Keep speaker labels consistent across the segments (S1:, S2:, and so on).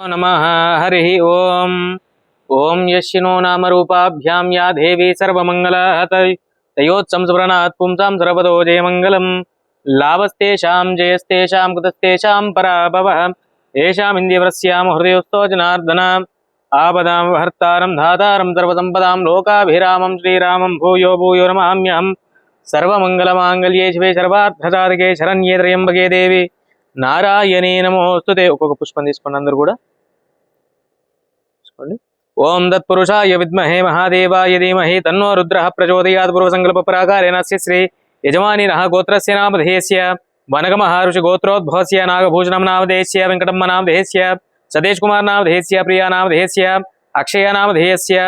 S1: నమ హరి ఓం ఓం యశినో నామరూపాభ్యాం యా దేవీ సర్వమంగళోత్సంసుప్రణాత్ పుంసాం సర్వదో జయమంగళం లాభస్తాం జయస్తాం కృతస్తాం పరాభవ ఏషాం ఇంద్రియవ్రస్యాం హృదయోస్తో జనార్దన ఆపదాం హర్తారం ధాతారం సర్వసంపదాం లోకాభిరామం శ్రీరామం భూయో భూయో నమామ్యహం సర్వమంగళమాంగళ్యే శివే సర్వార్థసాధకే శరణ్యే త్రయంబకే దేవి నారాయణే నమోస్తుతే ఒక్కొక్క పుష్పం తీసుకున్న అందరూ కూడా ओम तत्पुरुषाय विद्महे महादेवाय धीमहि तन्नो रुद्रः प्रचोदयात् पूर्वसङ्कल्पप्राकारेण अस्य श्री यजमानिनः गोत्रस्य नामधेयस्य वनगमहर्षिगोत्रोद्भवस्य नागभूषणं नामधेयस्य वेङ्कटम्म नामधेयस्य सतीशकुमार नामधेयस्य प्रिया नामधेयस्य अक्षया नामधेयस्य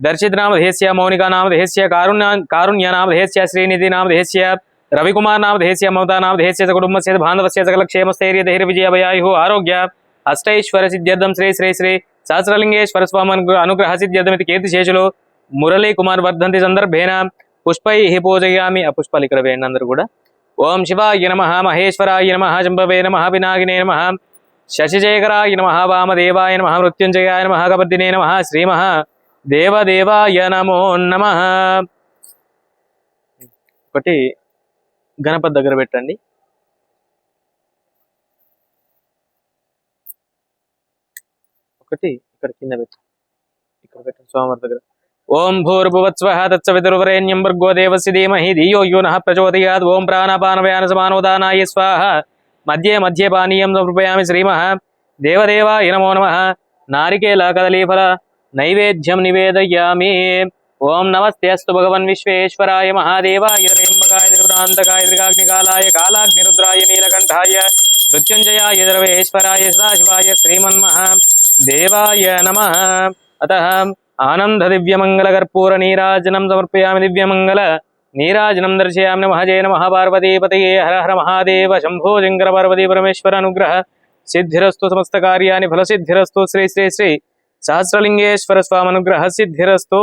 S1: दर्शित नामधेयस्य मौनिका नामधेयस्य कारुण्य कारुण्य नामधेयस्य श्रीनिधि नामधेयस्य रविकुमार नामधेयस्य ममता नामधेयस्य कुटुम्बस्य बान्धवस्य सकलक्षेमस्थैर्यधैर्विजयभयायुः आरोग्य अष्टैश्वरसिद्ध्यर्थं श्री श्री श्री సహస్రలింగేశ్వర స్వామి అనుగ్ర- అనుగ్రహ సిద్ధ్యర్థమితి కీర్తిశేషులు మురళీ కుమార్ వర్ధంతి సందర్భేన పుష్పై పూజయామి. ఆ పుష్పాలు ఇక్కడ వేయండి అందరూ కూడా. ఓం శివాయ నమ మహేశ్వరాయ నమ శంభవే నమ వినాగినే నమ శశిశేఖరాయ నమ వామదేవాయ నమ మృత్యుంజయాయ నమ కబద్దినే నమ శ్రీమ దేవదేవాయ నమో నమ. ఒకటి గణపతి దగ్గర పెట్టండి. ఒకటి ఇక్కడ కింద పెట్టండి ఇక్కడ పెట్టండి స్వామివారి దగ్గర. ఓం భూర్భువత్స్వ తత్సవితుర్వరేణ్యం భర్గో దేవసి ధీమహి ధియో యూన ప్రచోదయాద్ ఓం ప్రాణాపానవ్యాన సమానోదానాయ స్వాహ. మధ్యే మధ్యే పానీయం సమర్పయామి శ్రీమః దేవదేవాయ నమో నమ. నారికేల కదలీఫల నైవేద్యం నివేదయామి. ఓం నమస్తే అస్తు భగవన్ విశ్వేశ్వరాయ మహాదేవాయ. త్రయంబకాయ త్రిపురాంతకాయ త్రికాగ్నికాలాయ కాలాగ్నిరుద్రాయ నీలకంఠాయ. మృత్యుంజయాయ ద్రవేశ్వరాయ సదాశివాయ శ్రీమన్మహ. देवाय नम। अतः दिव्य मंगल दिव्यमङ्गलनीराजनं दर्शयामि नम। जय नमः पार्वतीपतये। हर हर महादेव। शम्भो शङ्करपार्वती परमेश्वर अनुग्रह। सिद्धिरस्तु फल सिद्धिस्तु श्री श्री श्री। सहस्रलिङ्गेश्वरस्वामनुग्रह सिद्धिस्तु